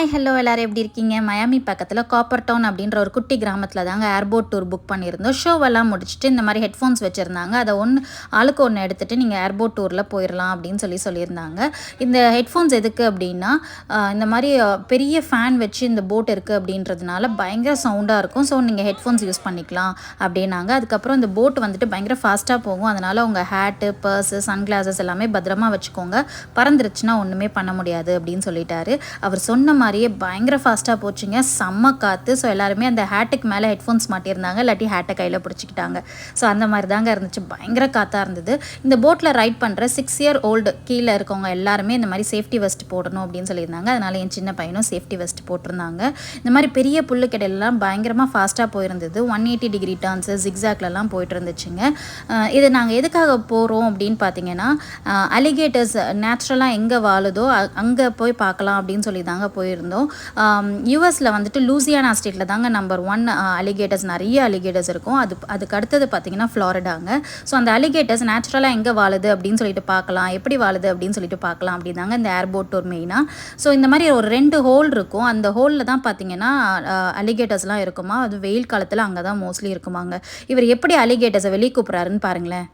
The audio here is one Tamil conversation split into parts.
ஹாய் ஹலோ எல்லாரும் எப்படி இருக்கீங்க? மயாமி பக்கத்தில் காப்பர் டவுன் அப்படின்ற ஒரு குட்டி கிராமத்தில் தாங்க ஏர்போர்ட் டூர் புக் பண்ணியிருந்தோம். ஷோவெல்லாம் முடிச்சுட்டு இந்த மாதிரி ஹெட்ஃபோன்ஸ் வச்சுருந்தாங்க. அதை ஒன்று ஆளுக்கு ஒன்று எடுத்துகிட்டு நீங்கள் ஏர்போர்ட் டூரில் போயிடலாம் அப்படின்னு சொல்லி சொல்லியிருந்தாங்க. இந்த ஹெட்ஃபோன்ஸ் எதுக்கு அப்படின்னா இந்த மாதிரி பெரிய ஃபேன் வச்சு இந்த போட் இருக்குது அப்படின்றதுனால பயங்கர சவுண்டாக இருக்கும். ஸோ நீங்கள் ஹெட்ஃபோன்ஸ் யூஸ் பண்ணிக்கலாம் அப்படின்னாங்க. அதுக்கப்புறம் இந்த போட் வந்துட்டு பயங்கர ஃபாஸ்ட்டாக போகும். அதனால் உங்கள் ஹேட்டு பர்ஸு சன்கிளாஸஸ் எல்லாமே பத்திரமா வச்சுக்கோங்க. பறந்துருச்சுன்னா ஒன்றுமே பண்ண முடியாது அப்படின்னு சொல்லிட்டாரு. அவர் சொன்ன மாதிரி மாதிரியே பயங்கர ஃபாஸ்ட்டாக போச்சுங்க. செம்ம காற்று ஸோ எல்லாருமே அந்த ஹேட்டுக்கு மேலே ஹெட்ஃபோன்ஸ் மாட்டியிருந்தாங்க. இல்லாட்டி ஹேட்டை கையில் பிடிச்சிக்கிட்டாங்க. ஸோ அந்த மாதிரி தாங்க இருந்துச்சு. பயங்கர காற்றாக இருந்தது. இந்த போட்டில் ரைட் பண்ணுற சிக்ஸ் இயர் ஓல்டு கீழே இருக்கவங்க எல்லாருமே இந்த மாதிரி சேஃப்டி வெஸ்ட் போடணும் அப்படின்னு சொல்லியிருந்தாங்க. அதனால என் சின்ன பையனும் சேஃப்டி வெஸ்ட் போட்டிருந்தாங்க. இந்த மாதிரி பெரிய புல்லுக்கடையெல்லாம் பயங்கரமாக ஃபாஸ்ட்டாக போயிருந்தது. ஒன் எயிட்டி டிகிரி டர்ன்ஸு ஜிக்ஸாக்லலாம் போயிட்டு இருந்துச்சுங்க இது நாங்கள் எதுக்காக போகிறோம் அப்படின்னு பார்த்தீங்கன்னா அலிகேட்டர்ஸ் நேச்சுரலாக எங்கே வாழுதோ அங்கே போய் பார்க்கலாம் அப்படின்னு சொல்லி தாங்க போயிருந்தோம். இருந்தோம். யூஎஸில் வந்துட்டு லூசியானா ஸ்டேட்டில் தாங்க நம்பர் ஒன் அலிகேட்டர்ஸ் நிறைய அலிகேட்டர்ஸ் இருக்கும். அது அதுக்கு அடுத்தது பார்த்தீங்கன்னா ஃப்ளாரிடாங்க ஸோ அந்த அலிகேட்டர்ஸ் நேச்சுரலாக எங்கே வாழுது அப்படின்னு சொல்லிட்டு பார்க்கலாம். எப்படி வாழுது அப்படின்னு சொல்லிட்டு பார்க்கலாம். அப்படிதாங்க இந்த ஏர்போர்ட் டூர் மெயினாக ஸோ இந்த மாதிரி ஒரு ரெண்டு ஹோல் இருக்கும். அந்த ஹோலில் தான் பார்த்தீங்கன்னா அலிகேட்டர்ஸ்லாம் இருக்குமா? அது வெயில் காலத்தில் அங்கே தான் மோஸ்ட்லி இருக்குமாங்க. இவர் எப்படி அலிகேட்டர்ஸை வெளியே கூப்பிட்றாருன்னு பாருங்களேன்.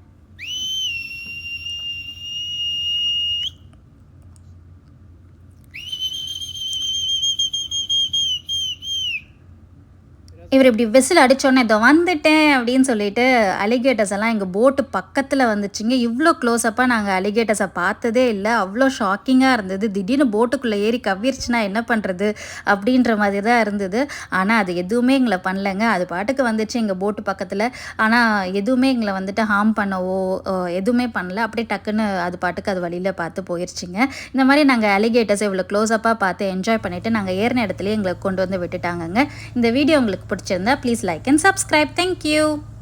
இவர் இப்படி விசில் அடித்தோன்னே இதை வந்துட்டேன் அப்படின்னு சொல்லிட்டு அலிகேட்டர்ஸ் எல்லாம் எங்கள் போட்டு பக்கத்தில் வந்துச்சுங்க. இவ்வளோ க்ளோஸப்பாக நாங்கள் அலிகேட்டர்ஸை பார்த்ததே இல்லை. அவ்வளோ ஷாக்கிங்காக இருந்தது. திடீர்னு போட்டுக்குள்ளே ஏறி கவ்விருச்சுன்னா என்ன பண்ணுறது அப்படின்ற மாதிரி தான் இருந்தது. ஆனால் அது எதுவுமே எங்களை பண்ணலைங்க. அது பாட்டுக்கு வந்துச்சு எங்கள் போட்டு பக்கத்தில். ஆனால் எதுவுமே எங்களை வந்துட்டு ஹார்ம் பண்ணவோ எதுவுமே பண்ணல. அப்படியே டக்குன்னு அது பாட்டுக்கு அது வழியில் பார்த்து போயிடுச்சுங்க இந்த மாதிரி நாங்கள் அலிகேட்டர்ஸ் இவ்வளோ க்ளோஸப்பாக பார்த்து என்ஜாய் பண்ணிவிட்டு நாங்கள் ஏறின இடத்துலயே எங்களை கொண்டு வந்து விட்டுட்டாங்கங்க. இந்த வீடியோ உங்களுக்கு ഇഷ്ടമായിരുന്നെങ്കിൽ please like and subscribe thank